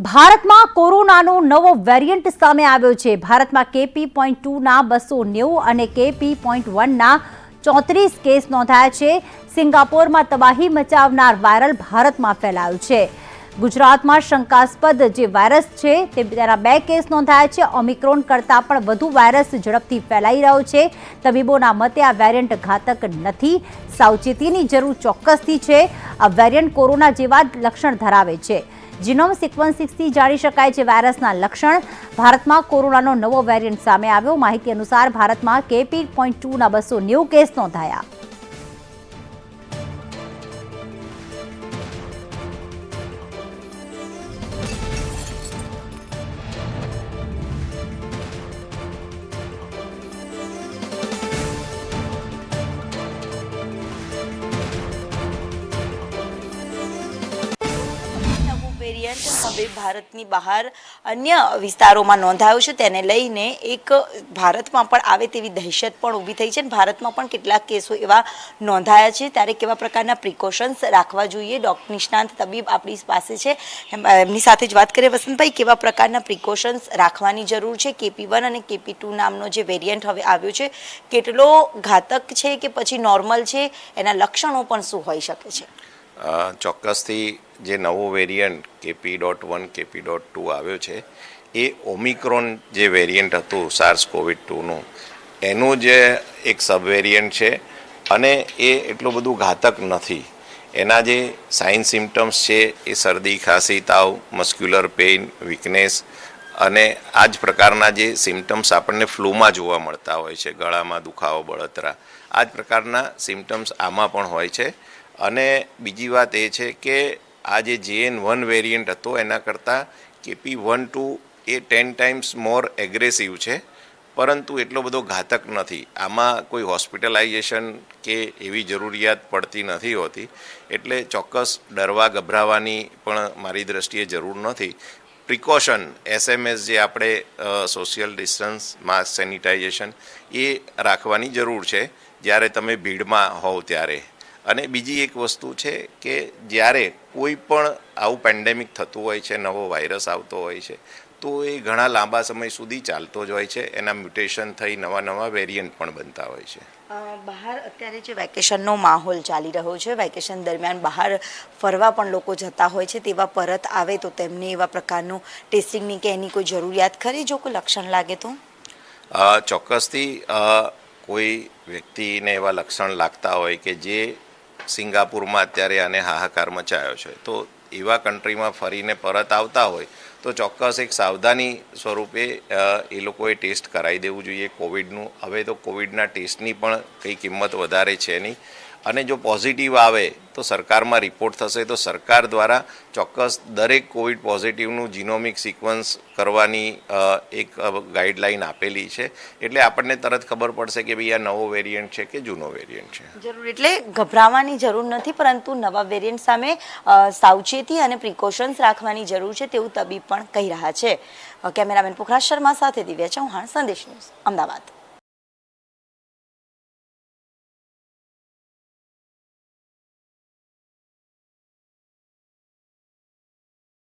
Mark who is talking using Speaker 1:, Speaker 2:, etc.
Speaker 1: ભારતમાં કોરોનાનો નવો વેરિયન્ટ સામે આવ્યો છે. ભારતમાં કેપી પોઈન્ટ ટુના બસો નેવું અને કેપી પોઈન્ટ વનના ચોત્રીસ કેસ નોંધાયા છે. સિંગાપોરમાં તબાહી મચાવનાર વાયરલ ભારતમાં ફેલાયું છે. ગુજરાતમાં શંકાસ્પદ જે વાયરસ છે તે તેના બે કેસ નોંધાયા છે. ઓમિક્રોન કરતાં પણ વધુ વાયરસ ઝડપથી ફેલાઈ રહ્યો છે. તબીબોના મતે આ વેરિયન્ટ ઘાતક નથી. સાવચેતીની જરૂર ચોક્કસથી છે. આ વેરિયન્ટ કોરોના જેવા લક્ષણ ધરાવે છે. જીનોમ સિક્વન્સિંગથી જાણી શકાય છે વાયરસના લક્ષણ. ભારતમાં કોરોનાનો નવો વેરિયન્ટ સામે આવ્યો. માહિતી અનુસાર ભારતમાં કેપી પોઈન્ટ ટુના બસો નેવું કેસ નોંધાયા.
Speaker 2: વેરિયન્ટ હવે ભારતની બહાર અન્ય વિસ્તારોમાં નોંધાયો છે. તેને લઈને એક ભારતમાં પણ આવે તેવી દહેશત પણ ઊભી થઈ છે ભારતમાં પણ કેટલાક કેસો એવા નોંધાયા છે. ત્યારે કેવા પ્રકારના પ્રિકોશન્સ રાખવા જોઈએ? ડોક્ટર નિષ્ણાંત તબીબ આપણી પાસે છે. એમ- એમની સાથે જ વાત કરીએ. વસંતભાઈ, કેવા પ્રકારના પ્રિકોશન્સ રાખવાની જરૂર છે? કેપી વન અને કેપી ટુ નામનો જે વેરિયન્ટ હવે આવ્યો છે, કેટલો ઘાતક છે કે પછી નોર્મલ છે? એના લક્ષણો પણ શું હોઈ શકે છે?
Speaker 3: ચોક્કસથી જે નવો variant KP dot one, KP dot two આવ્યો છે, એ ઓમિક્રોન જે વેરિયન્ટ હતું સાર્સ કોવિડ ટુનું, એનું જે એક સબ વેરિયન્ટ છે અને એ એટલું બધું ઘાતક નથી. એના જે સાઇન સિમ્ટમ્સ છે, એ શરદી, ખાંસી, તાવ, મસ્ક્યુલર પેઇન, વીકનેસ અને આ જ પ્રકારના જે સિમ્ટમ્સ આપણને ફ્લૂમાં જોવા મળતા હોય છે, ગળામાં દુખાવો, બળતરા આ જ પ્રકારના સિમ્ટમ્સ આમાં પણ હોય છે. અને બીજી વાત એ છે કે આ જે જેએન વન વેરિયન્ટ હતો, એના કરતાં કેપી વન ટુ એ ટેન ટાઈમ્સ મોર એગ્રેસિવ છે. પરંતુ એટલો બધો ઘાતક નથી. આમાં કોઈ હોસ્પિટલાઇઝેશન કે એવી જરૂરિયાત પડતી નથી હોતી. એટલે ચોક્કસ ડરવા ગભરાવાની પણ મારી દ્રષ્ટિએ જરૂર નથી. પ્રિકોશન એસએમએસ જે આપણે સોશિયલ ડિસ્ટન્સ માસ્ક સેનિટાઇઝેશન એ રાખવાની જરૂર છે. જ્યારે તમે ભીડમાં હોવ ત્યારે. અને બીજી એક વસ્તુ છે કે જ્યારે કોઈ પણ આવું પેન્ડેમિક થતું હોય છે નવો વાયરસ આવતો હોય છે તો એ ઘણા લાંબા સમય સુધી ચાલતો જ હોય છે. એના મ્યુટેશન થઈ નવા નવા વેરિયન્ટ પણ બનતા હોય છે.
Speaker 2: બહાર અત્યારે જે વેકેશનનો માહોલ ચાલી રહ્યો છે વેકેશન દરમિયાન બહાર ફરવા પણ લોકો જતા હોય છે તેવા પરત આવે તો તેમને એવા પ્રકારનું ટેસ્ટિંગની કે એની કોઈ જરૂરિયાત ખરી? જો કોઈ લક્ષણ લાગે તો?
Speaker 3: ચોક્કસથી કોઈ વ્યક્તિને એવા લક્ષણ લાગતા હોય કે જે સિંગાપુરમાં અત્યારે આને હાહાકાર મચાયો છે. તો એવા કન્ટ્રીમાં ફરીને પરત આવતા હોય, તો ચોક્કસ એક સાવધાની સ્વરૂપે એ લોકોએ ટેસ્ટ કરાવી દેવું જોઈએ કોવિડનું હવે તો કોવિડના ટેસ્ટની પણ કંઈ કિંમત વધારે છે નહીં. અને જો પોઝિટિવ આવે તો સરકારમાં રિપોર્ટ થશે, તો સરકાર દ્વારા ચોક્કસ દરેક કોવિડ પોઝિટિવનું જીનોમિક સિક્વન્સ કરવાની એક ગાઈડલાઈન આપેલી છે. એટલે આપણને તરત ખબર પડશે કે ભાઈ આ નવો વેરિયન્ટ છે કે જૂનો વેરિયન્ટ છે.
Speaker 2: જરૂર. એટલે ગભરાવાની જરૂર નથી, પરંતુ નવા વેરિયન્ટ સામે સાવચેતી અને પ્રિકોશન્સ રાખવાની જરૂર છે તેવું તબીબ પણ કહી રહ્યા છે. કેમેરામેન પુખરાજ શર્મા સાથે દિવ્યા ચૌહાણ, સંદેશ ન્યૂઝ, અમદાવાદ.